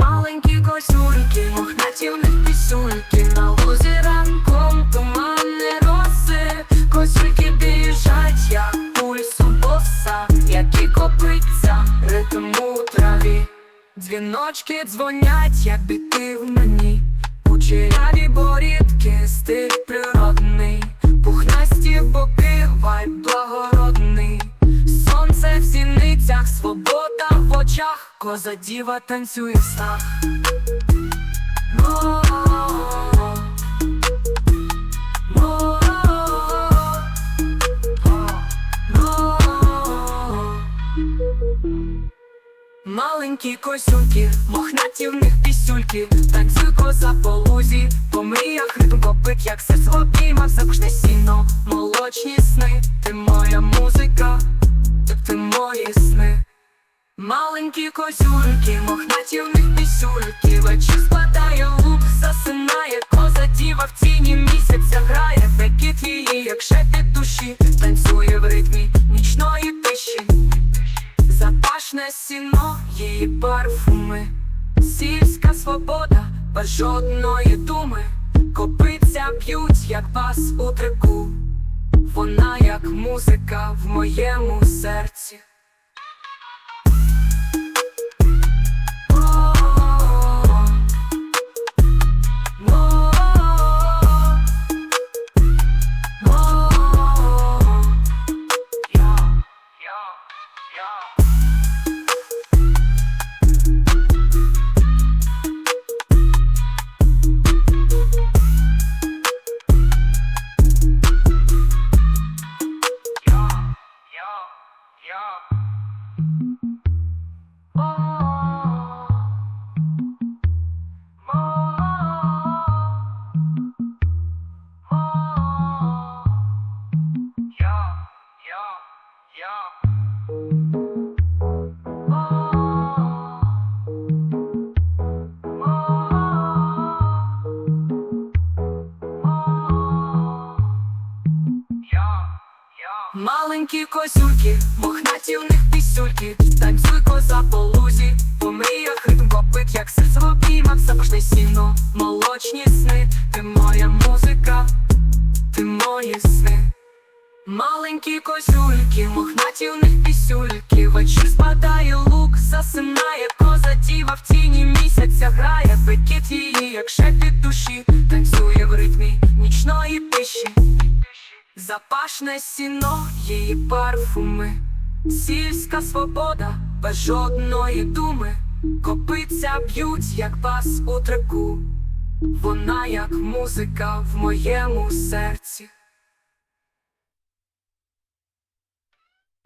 Маленькі косюльки, мохнаті в них пісюльки На лузі ранком тумани роси Косюльки біжать, як пульсу боса Які копиться, ритм у траві. Дзвіночки дзвонять, як біти в Кучеряві борідки, стиль природний. Пухнасті боки, вайб благородний. Сонце в сіницях, свобода в очах, коза діва танцює в снах. Маленькі косюльки, мохнаті в них пісюльки, танцюй коза по лузі, по мріях ритм копит, як серце обіймав запашне сіно, молочні сни, ти моя музика, ти, ти мої сни. Маленькі козюльки, мохнаті в них пісюльки, вечір складає лук, засинає коза діва. В тіні місяця грає, бекіт її, як шепіт душі, танцює в ритмі нічної тиші. Запашне сіно, її парфуми, сільська свобода, без жодної думи, копиця б'ють, як бас у трику, вона як музика в моєму серці. О-о-о. Yeah. Маленькі косюльки, мохнаті в них пісюльки, танцюй коза по лузі, по мріях ритм копит, як серце в обіймах, запашне сіно, молочні сни, ти моя музика, ти мої сни. Маленькі козюльки, мохнаті в них пісюльки, вечір спадає лук, засинає коза діва. В тіні місяця грає, бекіт її, як шепіт душі, танцює в ритмі нічної тиші. Запашне сіно, її парфуми, сільська свобода, без жодної думи, копиця б'ють, як бас у трику, вона як музика в моєму серці.